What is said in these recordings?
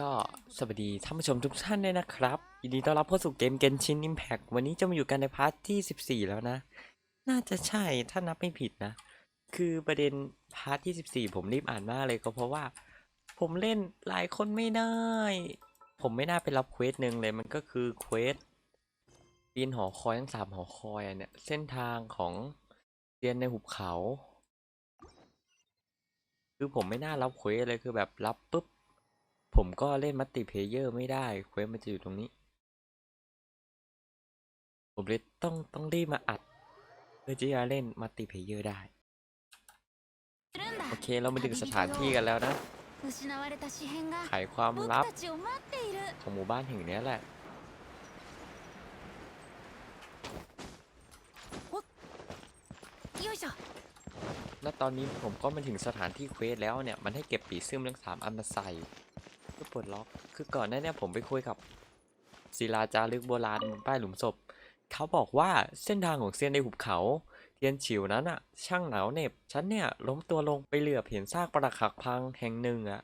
ก็สวัสดีท่านผู้ชมทุกท่านด้วยนะครับยินดีต้อนรับเข้าสู่เกม Genshin Impact วันนี้จะมาอยู่กันในพาร์ทที่ 14 แล้วนะ น่าจะใช่ถ้านับไม่ผิดนะ คือประเด็นพาร์ทที่ 14 ผมรีบอ่านมากเลยก็เพราะว่า ผมเล่นหลายคนไม่ได้ ผมไม่น่าไปรับเควสหนึ่งเลยมันก็คือเควสปีนหอคอยทั้งสามหอคอยอะเนี่ยเส้นทางของเรียนในหุบเขา คือผมไม่น่ารับเควสเลยคือแบบรับปุ๊บ ผมก็เล่นมัตติเพเยอร์ไม่ได้เควสมันจะอยู่ตรงนี้ ผมเลยต้องต้องรีบมาอัด เพื่อที่จะเล่นมัตติเพเยอร์ได้ โอเคเรามาถึงสถานที่กันแล้วนะไขความลับของหมู่บ้านแห่งนี้แหละและตอนนี้ผมก็มาถึงสถานที่เควสแล้วเนี่ย มันให้เก็บปีซึมเรื่องสามอันมาใส่ เพื่อปลดล็อก คือก่อนหน้าเนี้ผมไปคุยกับศิลาจารึกโบราณบนป้ายหลุมศพ เขาบอกว่าเส้นทางของเซียนในหุบเขาเทียนฉิวนั้นอะช่างหนาวเหน็บ ฉันเนี่ยล้มตัวลงไปเหลือบเห็นซากปรักหักพังแห่งหนึ่งอะ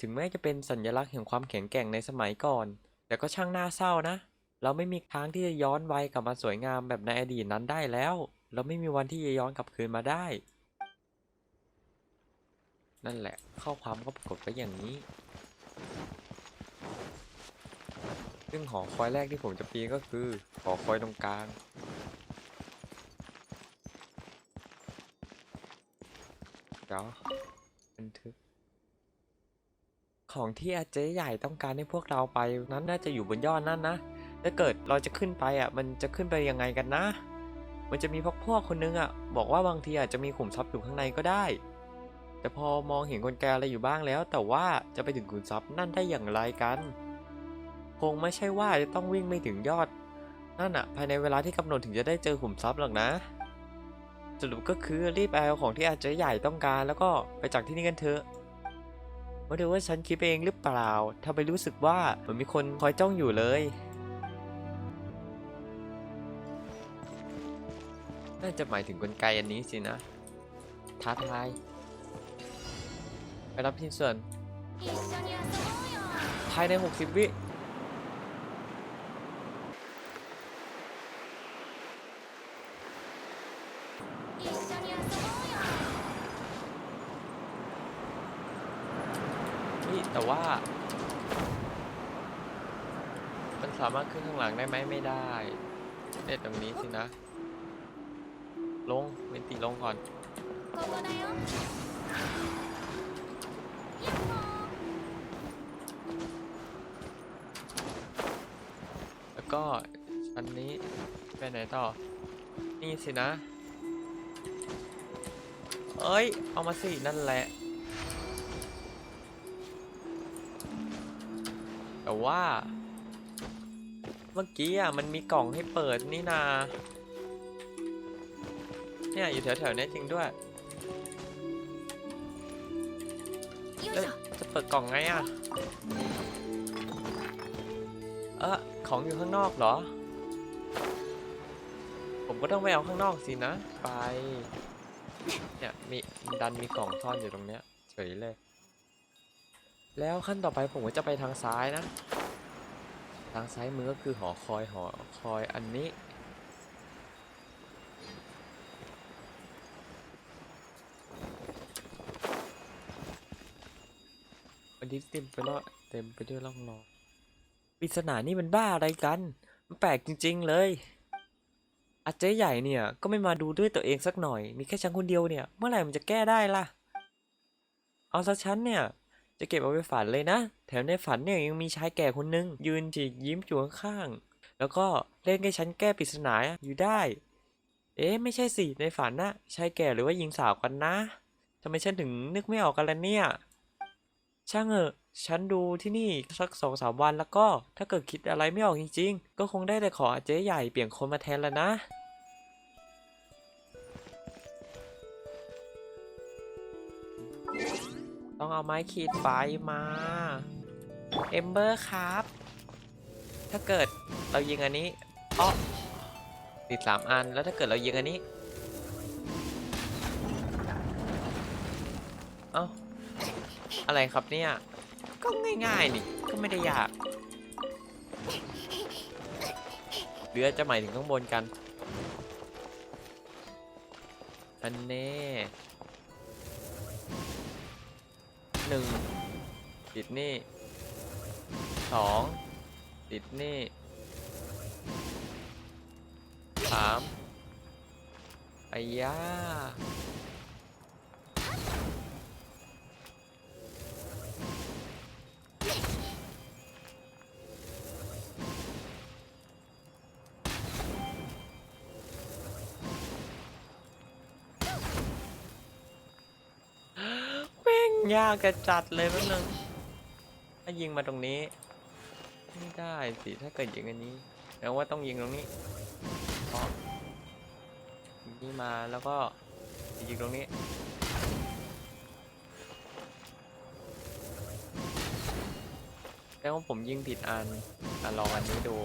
ถึงแม้จะเป็นสัญลักษณ์แห่งความแข็งแกร่งในสมัยก่อน แต่ก็ช่างน่าเศร้านะ เราไม่มีทางที่จะย้อนวัยกลับมาสวยงามแบบในอดีตนั้นได้แล้ว เราไม่มีวันที่จะย้อนกลับคืนมาได้ นั่นแหละข้อความก็ปรากฏไว้อย่างนี้ ซึ่งหอคอยแรกที่ผมจะปีนก็คือหอคอยตรงกลาง เดี๋ยวบันทึก ของที่อาเจ๊ใหญ่ต้องการให้พวกเราไปนั้นน่าจะอยู่บนยอดนั่นนะ ถ้าเกิดเราจะขึ้นไปอะ มันจะขึ้นไปยังไงกันนะ มันจะมีพวกพวกคนนึงอะ บอกว่าบางทีอาจจะมีขุมทรัพย์อยู่ข้างในก็ได้แต่พอมองเห็นกลไกอะไรอยู่บ้างแล้ว แต่ว่าจะไปถึงขุมทรัพย์นั่นได้อย่างไรกัน คงไม่ใช่ว่าจะต้องวิ่งไม่ถึงยอด นั่นอะภายในเวลาที่กำหนดถึงจะได้เจอขุมทรัพย์หรอกนะ สรุปก็คือรีบเอาของที่อาจจะใหญ่ต้องการ แล้วก็ไปจากที่นี่กันเถอะไม่รู้ว่าฉันคิดเองหรือเปล่าถ้าไปรู้สึกว่าเหมือนมีคนคอยจ้องอยู่เลย น่าจะหมายถึงกลไกอันนี้สินะ ท้าทาย ไปรับที่ส่วน ภายใน 60 วิ สามารถขึ้นข้างหลังได้ไหมไม่ได้เด็ดตรงนี้สินะ ลงเวนตีลงก่อนแล้วก็อันนี้ไปไหนต่อ นี่สินะ เอ้ย เอามาสิ นั่นแหละ แต่ว่า เมื่อกี้อะมันมีกล่องให้เปิดนี่นา เนี่ยอยู่แถวๆนี้จริงด้วยจะเปิดกล่องไงอะ เออของอยู่ข้างนอกเหรอ ผมก็ต้องไปเอาข้างนอกสินะ ไป เนี่ยมีดันมีกล่องซ่อนอยู่ตรงเนี้ยเฉยเลย แล้วขั้นต่อไปผมก็จะไปทางซ้ายนะ ทางซ้ายมือก็คือหอคอยหอคอยอันนี้วันนี้เต็มไปแล้วเต็มไปด้วยร่องรอยปริศนานี่มันบ้าอะไรกัน มันแปลกจริง ๆ เลยอาเจ๊ใหญ่เนี่ยก็ไม่มาดูด้วยตัวเองสักหน่อย มีแค่ฉันคนเดียวเนี่ย เมื่อไหร่มันจะแก้ได้ล่ะ เอาซะฉันเนี่ย จะเก็บเอาไปฝันเลยนะ แถมในฝันเนี่ยยังมีชายแก่คนนึง ยืนฉีกยิ้มอยู่ข้างๆแล้วก็เล่นให้ฉันแก้ปริศนาอยู่ได้ เอ๊ะไม่ใช่สิในฝันนะชายแก่หรือว่าหญิงสาวกันนะทำไมฉันถึงนึกไม่ออกกันล่ะเนี่ย ช่างเถอะฉันดูที่นี่สักสองสามวันแล้วก็ ถ้าเกิดคิดอะไรไม่ออกจริง ๆ ก็คงได้แต่ขอเจ๊ใหญ่เปลี่ยนคนมาแทนแล้วนะ ต้องเอาไม้ขีดไฟมาเอมเบอร์ครับ ถ้าเกิดเรายิงอันนี้อ้อติดสามอันแล้วถ้าเกิดเรายิงอันนี้เอ้าอะไรครับเนี่ย ก็ง่ายๆนี่ก็ไม่ได้ยากหรือจจะหมายถึงข้างบนกันอันนี้ นึ่งติดนี่สองติดนี่สามไอ้ย่า ยากกระจัดเลยแป๊บนึงถ้ายิงมาตรงนี้ ไม่ได้สิ ถ้าเกิดยิงอันนี้แปลว่าต้องยิงตรงนี้เพราะยิงนี่มาแล้วก็ยิงตรงนี้แปลว่าผมยิงผิดอันอะลองอันนี้ดู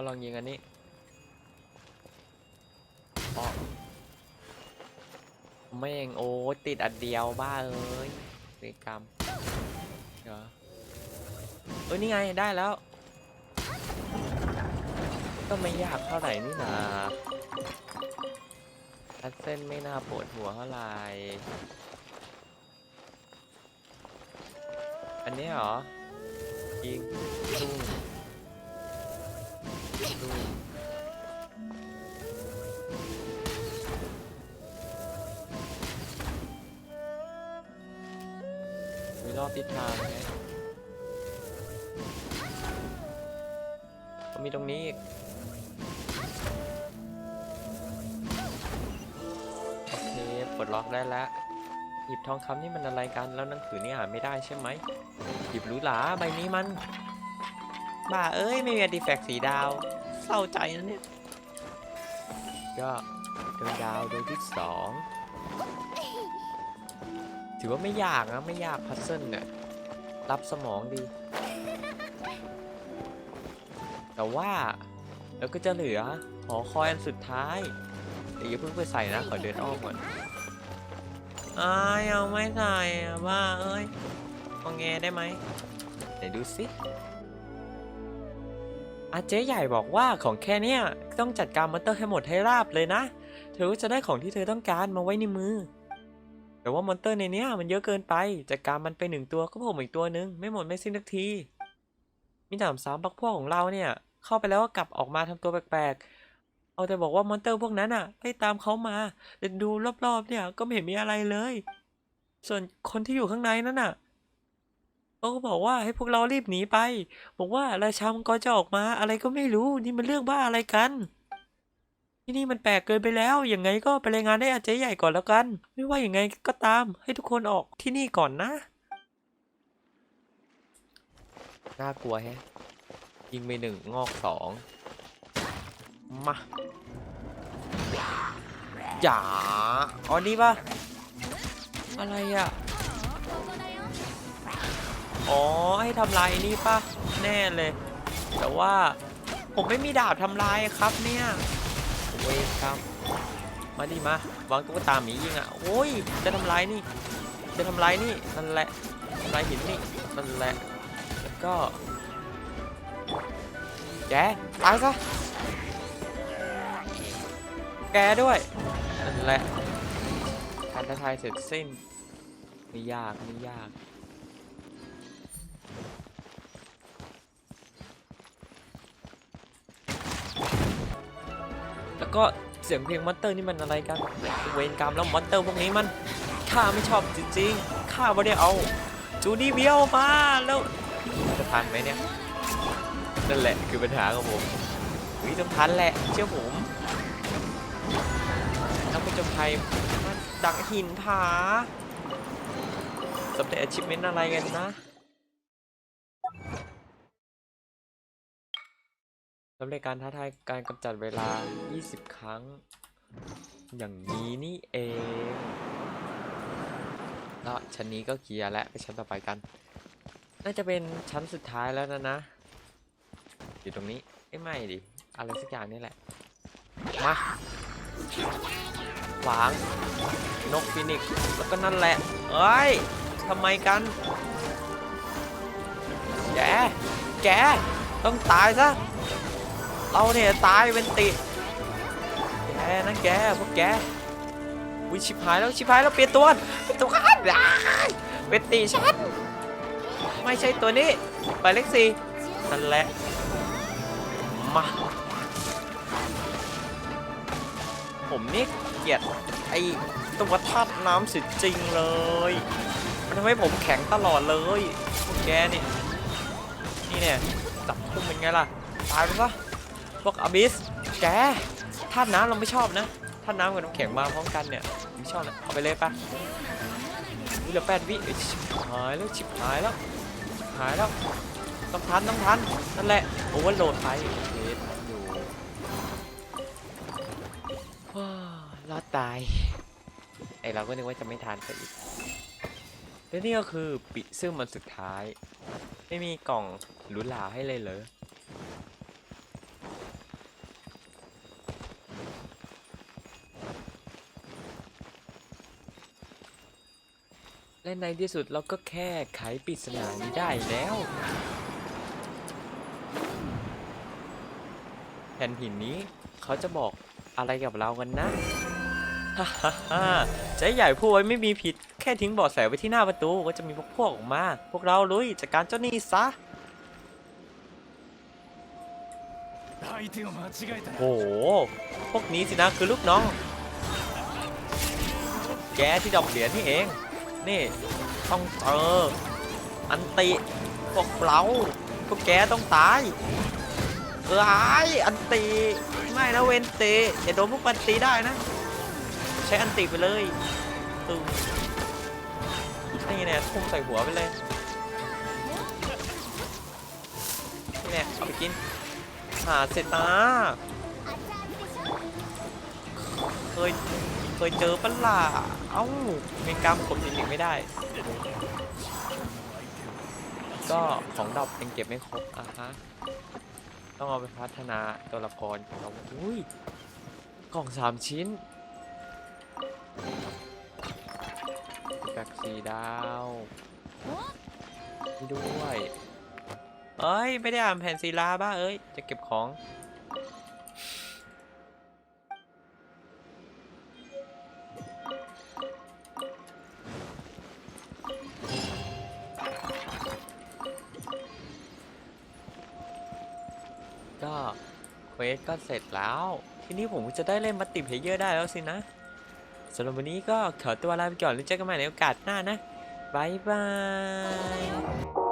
ก็ลองยิงอันนี้ปอกแม่เองโอ้ติดอันเดียวบ้าเอ้ยเวรกรรมเดี๋ยวเอ้ยนี่ไงได้แล้ว ก็ไม่ยากเท่าไหร่นี่นาทัดเส้นไม่น่าปวดหัวเท่าไหร่อันนี้เหรอยิง ดูมีรอบทิศทางไหมก็มีตรงนี้อีกโอเคปลดล็อกได้แล้ว หยิบทองคำนี่มันอะไรกัน แล้วหนังสือนี่อ่านไม่ได้ใช่ไหม หยิบหรูหราใบนี้มัน บ้าเอ้ย ไม่มีอาร์ติแฟกสีดาว เศร้าใจนะเนี่ย ก็ดวงดาวดวงที่สองถือว่าไม่ยากนะไม่ยากพัซเซิลเนี่ยรับสมองดี แต่ว่าแล้วก็จะเหลือหอคอยอันสุดท้ายเดี๋ยวอย่าเพิ่งไปใส่นะขอเดินอ้อมก่อนอายเอาไม่ใส่อะบ้าเอ้ยมองแงได้ไหมไหนดูสิ อาเจ๊ใหญ่บอกว่าของแค่เนี้ยต้องจัดการมอนเตอร์ให้หมดให้ราบเลยนะ เธอก็จะได้ของที่เธอต้องการมาไว้ในมือ แต่ว่ามอนเตอร์ในเนี้ยมันเยอะเกินไป จัดการมันไปหนึ่งตัวก็โผล่มอีกตัวหนึ่งไม่หมดไม่สิ้นสักทีมีหนามสามบักพวกของเราเนี่ย เข้าไปแล้วก็กลับออกมาทำตัวแปลกๆ เอาแต่บอกว่ามอนเตอร์พวกนั้นอะไล่ตามเขามาแต่ดูรอบๆเนี่ยก็ไม่เห็นมีอะไรเลย ส่วนคนที่อยู่ข้างในนั่นน่ะ เขาก็บอกว่าให้พวกเรารีบหนีไป บอกว่าราชามังกรจะออกมา อะไรก็ไม่รู้ นี่มันเรื่องบ้าอะไรกัน ที่นี่มันแปลกเกินไปแล้ว อย่างไงก็ไปรายงานได้อาจารย์ใหญ่ก่อนแล้วกัน ไม่ว่าอย่างไงก็ตาม ให้ทุกคนออกที่นี่ก่อนนะ น่ากลัวแฮยิงไปหนึ่งงอกสองมาจ๋าอ๋อนี่ปะอะไรอะ อ๋อ ให้ทำลายนี่ป่ะ แน่เลย แต่ว่าผมไม่มีดาบทำลายครับเนี่ยเวรครับ มาดิมาวางตุ๊กตาหมียิงอะโอ้ย จะทำลายนี่ จะทำลายนี่นั่นแหละทำลายหินนี่นั่นแหละแล้วก็แกตายซะแกด้วยนั่นแหละการท้าทายเสร็จสิ้นไม่ยากไม่ยาก แล้วก็เสียงเพลงมอนเตอร์นี่มันอะไรกันเวรกรรมแล้วมอนเตอร์พวกนี้มันข้าไม่ชอบจริงๆข้าไม่ได้เอาจูนี่เบียวมาแล้วจะทันไหมเนี่ยนั่นแหละคือปัญหาของผมวิต้องทันแหละเชื่อผมนักผจญภัยมันดักหินผาสำเร็จ achievement อะไรกันนะ สำเร็จการท้าทายการกำจัดเวลา 20 ครั้ง อย่างนี้นี่เองแล้วชั้นนี้ก็เคลียร์แล้วไปชั้นต่อไปกัน น่าจะเป็นชั้นสุดท้ายแล้วนะนะ อยู่ตรงนี้เอ้ยไม่ดิ อะไรสักอย่างนี่แหละ มาขวาง นกฟินิกแล้วก็นั่นแหละ เอ้ยทำไมกัน แก แก ต้องตายซะ เราเนี่ยตายเป็นติ แกนะแกพวกแกวิชิบหายแล้วชิบหายแล้วเปลี่ยนตัวเปลี่ยนตัวกันอ้าเป็นติฉันไม่ใช่ตัวนี้ไปเลขสี่นั่นแหละมาผมนี่เกลียดไอ้ตัวธาตุน้ำสุดจริงเลยมันทำให้ผมแข็งตลอดเลยพวกแกนี่นี่เนี่ยจับพุ่มเป็นไงล่ะตายไปซะ วกอบิสแกธาตุน้ำเราไม่ชอบนะธาตุน้ำกับน้ำแข็งมาพร้อมกันเนี่ยไม่ชอบนะเอาไปเลยปะวิเหลือแปดวิชหายแล้วชิบหายแล้วหายแล้วต้องทันต้องทันนั่นแหละโอเวอร์โหลดไปเคทันอยู่ว้ารอดตายไอเราก็นึกว่าจะไม่ทันไปอีกและนี่ก็คือปิซึ่งมันสุดท้าย ไม่มีกล่องหรูหราให้เลยเหรอ และในที่สุดเราก็แค่ไขปริศนานี้ได้แล้ว แผ่นหินนี้เขาจะบอกอะไรกับเรากันนะฮ่าฮ่าฮ่าใจใหญ่พูดไว้ไม่มีผิด แค่ทิ้งเบาะแสไว้ที่หน้าประตูก็จะมีพวกพวกออกมา พวกเราลุยจัดการเจ้านี่ซะโห พวกนี้สินะคือลูกน้อง แกที่ดอกเหรียญนี่เอง นี่ ต้องเอออันติพวกเราพวกแกต้องตายเอ้ยอันติไม่นะเวนเตอย่าโดนพวกมันตีได้นะ ใช้อันติไปเลยตึงนี่เนี่ยทุ่มใส่หัวไปเลยนี่เนี่ยเอาไปกินหาเสร็จนะเคยเคยเจอปะล่ะ เอ้าเมกามกดจริงๆไม่ได้ ก็ของดรอปยังเก็บไม่ครบอะฮะ ต้องเอาไปพัฒนาตัวละครของเราอุ้ย กล่องสามชิ้นแบกสีดาวด้วย เอ้ย ไม่ได้อ่านแผ่นศิลาบ้าเอ้ย จะเก็บของ ควสก็เสร็จแล้ว ทีนี้ผมจะได้เล่นมัตติเพเยอร์ได้แล้วสินะสำหรับวันนี้ก็ขอตัวลาไปก่อนแล้วเจอกันใหม่ในโอกาสหน้านะบายบาย